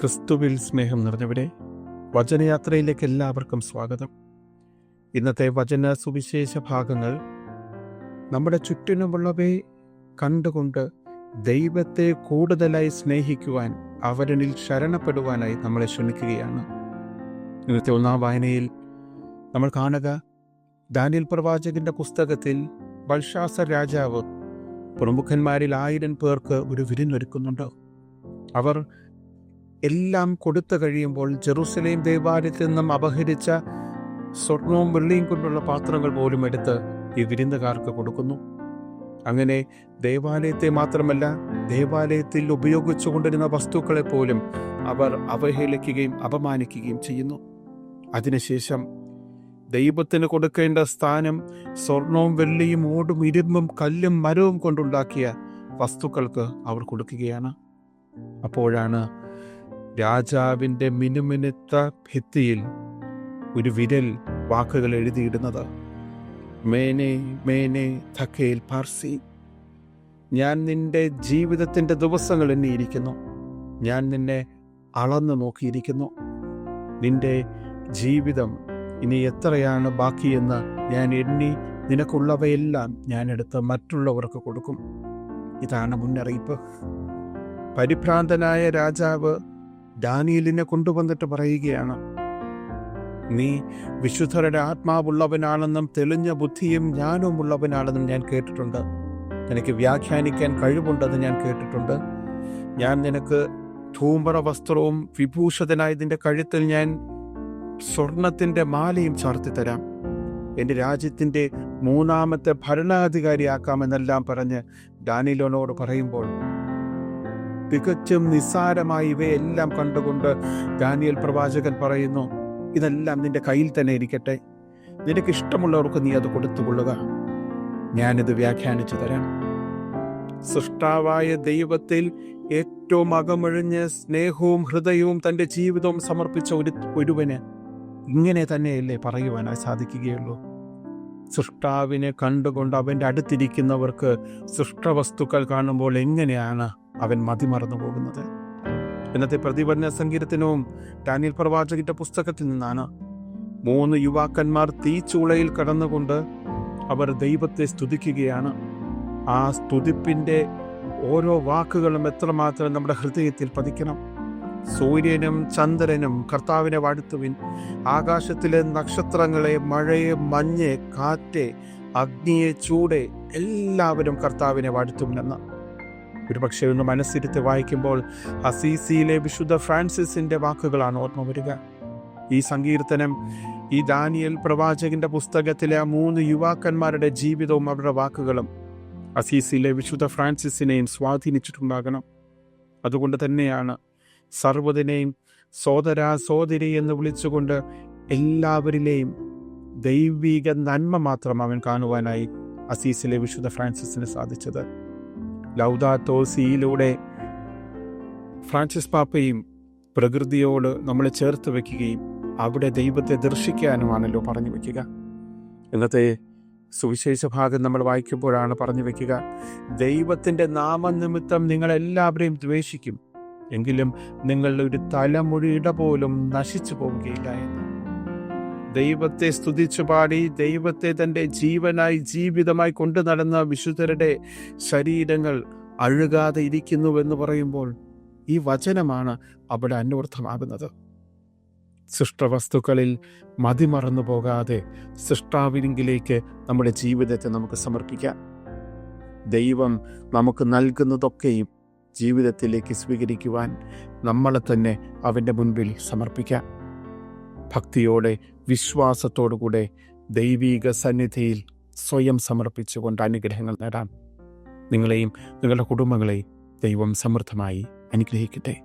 ക്രിസ്തുവിൽ സ്നേഹം നിറഞ്ഞവരെ വചനയാത്രയിലേക്ക് എല്ലാവർക്കും സ്വാഗതം. ഇന്നത്തെ വചന സുവിശേഷ ഭാഗങ്ങൾ നമ്മുടെ ചുറ്റിനുമുള്ളവയെ കണ്ടുകൊണ്ട് ദൈവത്തെ കൂടുതലായി സ്നേഹിക്കുവാൻ അവരനിൽ ശരണപ്പെടുവാനായി നമ്മളെ ക്ഷണിക്കുകയാണ്. ഇന്നത്തെ ഒന്നാം വായനയിൽ നമ്മൾ കാണുക ദാനിയൽ പ്രവാചകന്റെ പുസ്തകത്തിൽ ബൾഷാസ രാജാവ് പ്രമുഖന്മാരിൽ ആയിരം പേർക്ക് ഒരു വിരുന്നൊരുക്കുന്നുണ്ട്. അവർ എല്ലാം കൊടുത്തു കഴിയുമ്പോൾ ജെറുസലേം ദേവാലയത്തിൽ നിന്നും അപഹരിച്ച സ്വർണവും വെള്ളിയും കൊണ്ടുള്ള പാത്രങ്ങൾ പോലും എടുത്ത് ഈ വിരുന്നുകാർക്ക് കൊടുക്കുന്നു. അങ്ങനെ ദേവാലയത്തെ മാത്രമല്ല ദേവാലയത്തിൽ ഉപയോഗിച്ചു കൊണ്ടിരുന്ന വസ്തുക്കളെ പോലും അവർ അവഹേളിക്കുകയും അപമാനിക്കുകയും ചെയ്യുന്നു. അതിനുശേഷം ദൈവത്തിന് കൊടുക്കേണ്ട സ്ഥാനം സ്വർണവും വെള്ളിയും ഓടും ഇരുമ്പും കല്ലും മരവും കൊണ്ടുണ്ടാക്കിയ വസ്തുക്കൾക്ക് അവർ കൊടുക്കുകയാണ്. അപ്പോഴാണ് രാജാവിന്റെ മിനുമിനുത്ത ഭിത്തിയിൽ ഒരു വിരൽ വാക്കുകൾ എഴുതിയിടുന്നത്. മേനെ മേനെ ധക്കയിൽ പാർസി ഞാൻ നിന്റെ ജീവിതത്തിന്റെ ദിവസങ്ങൾ എണ്ണിയിരിക്കുന്നു. ഞാൻ നിന്നെ അളന്നു നോക്കിയിരിക്കുന്നു. നിന്റെ ജീവിതം ഇനി എത്രയാണ് ബാക്കിയെന്ന് ഞാൻ എണ്ണി നിനക്കുള്ളവയെല്ലാം ഞാൻ എടുത്ത് മറ്റുള്ളവർക്ക് കൊടുക്കും. ഇതാണ് മുന്നറിയിപ്പ്. പരിഭ്രാന്തനായ രാജാവ് ഡാനിയലിനെ കൊണ്ടുവന്നിട്ട് പറയുകയാണ് നീ വിശുദ്ധരുടെ ആത്മാവുള്ളവനാണെന്നും തെളിഞ്ഞ ബുദ്ധിയും ജ്ഞാനവും ഉള്ളവനാണെന്നും ഞാൻ കേട്ടിട്ടുണ്ട്. നിനക്ക് വ്യാഖ്യാനിക്കാൻ കഴിവുണ്ടെന്ന് ഞാൻ കേട്ടിട്ടുണ്ട്. ഞാൻ നിനക്ക് ധൂമ്പറ വസ്ത്രവും വിഭൂഷതനായതിന്റെ കഴുത്തിൽ ഞാൻ സ്വർണത്തിന്റെ മാലയും ചാർത്തി തരാം എന്റെ രാജ്യത്തിന്റെ മൂന്നാമത്തെ ഭരണാധികാരിയാക്കാമെന്നെല്ലാം പറഞ്ഞ് ഡാനിലോനോട് പറയുമ്പോൾ തികച്ചും നിസ്സാരമായി ഇവയെല്ലാം കണ്ടുകൊണ്ട് ദാനിയൽ പ്രവാചകൻ പറയുന്നു ഇതെല്ലാം നിന്റെ കയ്യിൽ തന്നെ ഇരിക്കട്ടെ. നിനക്ക് ഇഷ്ടമുള്ളവർക്ക് നീ അത് കൊടുത്തുകൊള്ളുക. ഞാനിത് വ്യാഖ്യാനിച്ചു തരാം. സൃഷ്ടാവായ ദൈവത്തിൽ ഏറ്റവും അകമൊഴിഞ്ഞ് സ്നേഹവും ഹൃദയവും തന്റെ ജീവിതവും സമർപ്പിച്ച ഒരു ഒരുവന് ഇങ്ങനെ തന്നെയല്ലേ പറയുവാനായി സാധിക്കുകയുള്ളൂ? സൃഷ്ടാവിനെ കണ്ടുകൊണ്ട് അവന്റെ അടുത്തിരിക്കുന്നവർക്ക് സൃഷ്ടവസ്തുക്കൾ കാണുമ്പോൾ എങ്ങനെയാണ് അവൻ മതിമറന്നു പോകുന്നത്? ഇന്നത്തെ പ്രതിപന്ന സങ്കീർത്തനവും ഡാനിയൽ പ്രവാചകന്റെ പുസ്തകത്തിൽ നിന്നാണ് മൂന്ന് യുവാക്കന്മാർ തീച്ചൂളയിൽ കടന്നുകൊണ്ട് അവർ ദൈവത്തെ സ്തുതിക്കുകയാണ്. ആ സ്തുതിപ്പിന്റെ ഓരോ വാക്കുകളും എത്രമാത്രം നമ്മുടെ ഹൃദയത്തിൽ പതിക്കണം. സൂര്യനും ചന്ദ്രനും കർത്താവിനെ വാഴ്ത്തുവിൻ. ആകാശത്തിലെ നക്ഷത്രങ്ങളെ മഴയെ മഞ്ഞ് കാറ്റ് അഗ്നിയെ ചൂടെ എല്ലാവരും കർത്താവിനെ വാഴ്ത്തുവിനെന്ന്. ഒരു പക്ഷേ ഒന്ന് മനസ്സിരുത്തി വായിക്കുമ്പോൾ അസീസിയിലെ വിശുദ്ധ ഫ്രാൻസിസിന്റെ വാക്കുകളാണ് ഓർമ്മ വരിക. ഈ സങ്കീർത്തനം ഈ ദാനിയൽ പ്രവാചകന്റെ പുസ്തകത്തിലെ ആ മൂന്ന് യുവാക്കന്മാരുടെ ജീവിതവും അവരുടെ വാക്കുകളും അസീസിയിലെ വിശുദ്ധ ഫ്രാൻസിസിനെയും സ്വാധീനിച്ചിട്ടുണ്ടാകണം. അതുകൊണ്ട് തന്നെയാണ് സർവതിനെയും സോദര സോദരി എന്ന് വിളിച്ചുകൊണ്ട് എല്ലാവരിലെയും ദൈവിക നന്മ മാത്രം അവൻ കാണുവാനായി അസീസിലെ വിശുദ്ധ ഫ്രാൻസിസിന് സാധിച്ചത്. ലൗദാത്തോസിയിലൂടെ ഫ്രാൻസിസ് പാപ്പയും പ്രകൃതിയോട് നമ്മളെ ചേർത്ത് വയ്ക്കുകയും അവിടെ ദൈവത്തെ ദർശിക്കാനുമാണല്ലോ പറഞ്ഞു വയ്ക്കുക. ഇന്നത്തെ സുവിശേഷ ഭാഗം നമ്മൾ വായിക്കുമ്പോഴാണ് പറഞ്ഞു വയ്ക്കുക. ദൈവത്തിന്റെ നാമനിമിത്തം നിങ്ങളെല്ലാവരെയും ദ്വേഷിക്കും. എങ്കിലും നിങ്ങളുടെ ഒരു തലമുഴിയുടെ പോലും നശിച്ചു പോവുകയില്ല എന്ന്. ദൈവത്തെ സ്തുതിച്ചു പാടി ദൈവത്തെ തന്റെ ജീവനായി ജീവിതമായി കൊണ്ടു നടന്ന വിശുദ്ധരുടെ ശരീരങ്ങൾ അഴുകാതെ ഇരിക്കുന്നുവെന്ന് പറയുമ്പോൾ ഈ വചനമാണ് അവിടെ അന്വർത്ഥമാകുന്നത്. സൃഷ്ടവസ്തുക്കളിൽ മതിമറന്നു പോകാതെ സൃഷ്ടാവിനെങ്കിലേക്ക് നമ്മുടെ ജീവിതത്തെ നമുക്ക് സമർപ്പിക്കാം. ദൈവം നമുക്ക് നൽകുന്നതൊക്കെയും ജീവിതത്തിലേക്ക് സ്വീകരിക്കുവാൻ നമ്മളെ തന്നെ അവന്റെ മുൻപിൽ സമർപ്പിക്കാം. ഭക്തിയോടെ വിശ്വാസത്തോടുകൂടെ ദൈവീക സന്നിധിയിൽ സ്വയം സമർപ്പിച്ചുകൊണ്ട് അനുഗ്രഹങ്ങൾ നേടാം. നിങ്ങളെയും നിങ്ങളുടെ കുടുംബങ്ങളെയും ദൈവം സമൃദ്ധമായി അനുഗ്രഹിക്കട്ടെ.